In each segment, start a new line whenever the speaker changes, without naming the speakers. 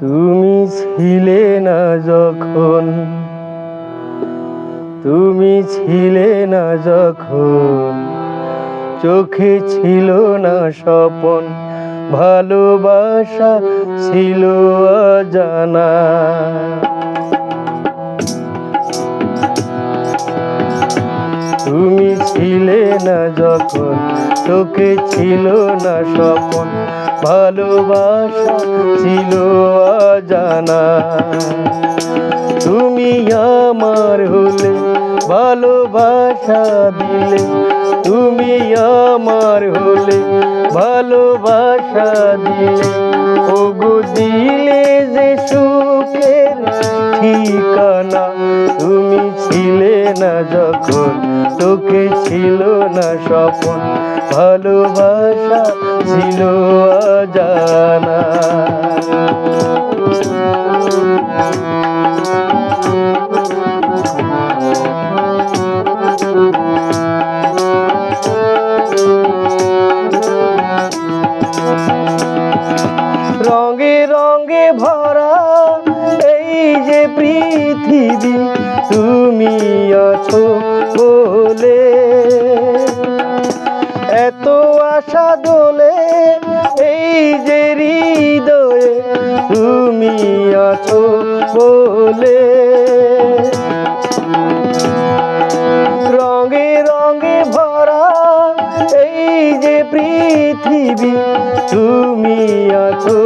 তুমি ছিলে না যখন, তুমি ছিলে না যখন, চোখে ছিল না স্বপন, ভালোবাসা ছিল জানা তুমি ছিলে না যখন, চোখে ছিল না স্বপন ভালোবাসা ছিল জানা তুমি আমার হলে ভালোবাসা দিলে। তুমি আমার হলে ভালোবাসা দিলে। ওগো না স্বপন ভালোবাসা ছিল অজানা। রঙে রঙে ভরা এই যে পৃথিবী তুমি আছো বলে। রঙে রঙে ভরা এই যে পৃথিবী তুমি আছো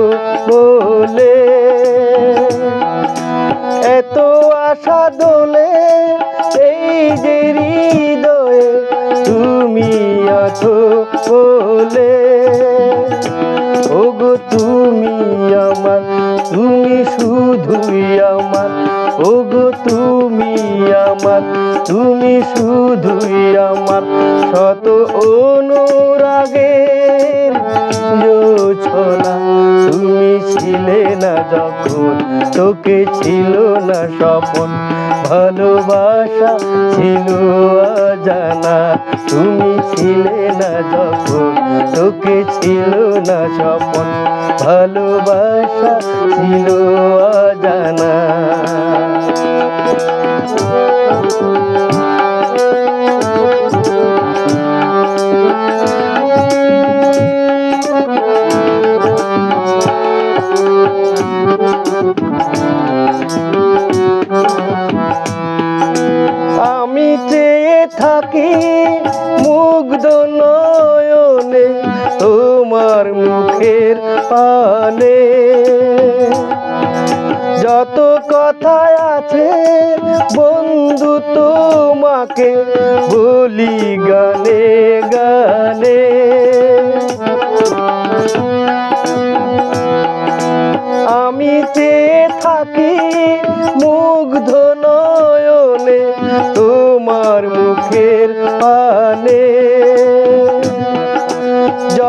বলে। এত আশা দোলে এই যে হৃদয়ে তুমি আছো বলে। ওগো তুমি আমার তুমি শুধুই আমার ওগো তুমি আমার তুমি শুধুই আমার। শত অনুরাগের ছিলে না যখন তোকে ছিল না স্বপন, ভালোবাসা ছিল জানা তুমি ছিলে না যখন তোকে ছিল না স্বপন, ভালোবাসা ছিল অজানা। থাকি, মুগ্ধ নয়নে তোমার মুখের পানে। যত কথা আছে, বন্ধু তোমাকে বলি গানে গানে। আমি চেয়ে থাকি, মুগ্ধ নয়নে তোমার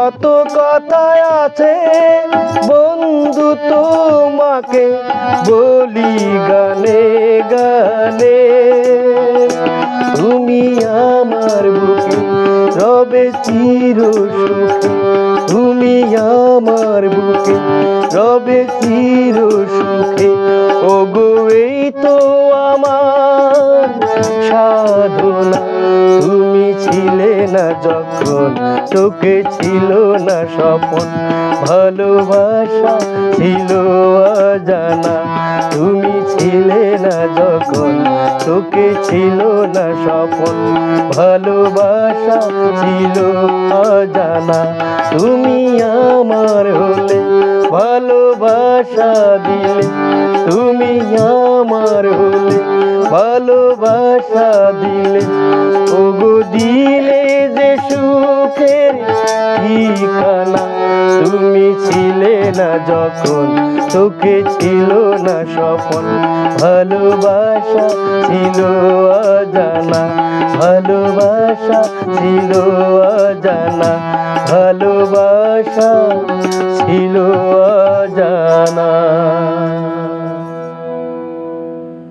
যত কথা আছে, বন্ধু তোমাকে বলি গানে গানে। তুমি আমার বুকে রবে চির সুখে। তুমি আমার বুকে রবে চির সুখে। ওগো তোকে ছিল না স্বপন, ভালোবাসা ছিল অজানা। তুমি ছিলে না যখন তোকে ছিল না স্বপন, ভালোবাসা ছিল অজানা। তুমি আমার হলে ভালোবাসা দিলে, তুমি আমার হলে ভালোবাসা দিলে। ঠিকানা? তুমি ছিলে না যখন তোকে ছিল না স্বপন। ভালোবাসা ছিল অজানা, ভালোবাসা ছিল অজানা, ভালোবাসা ছিল অজানা।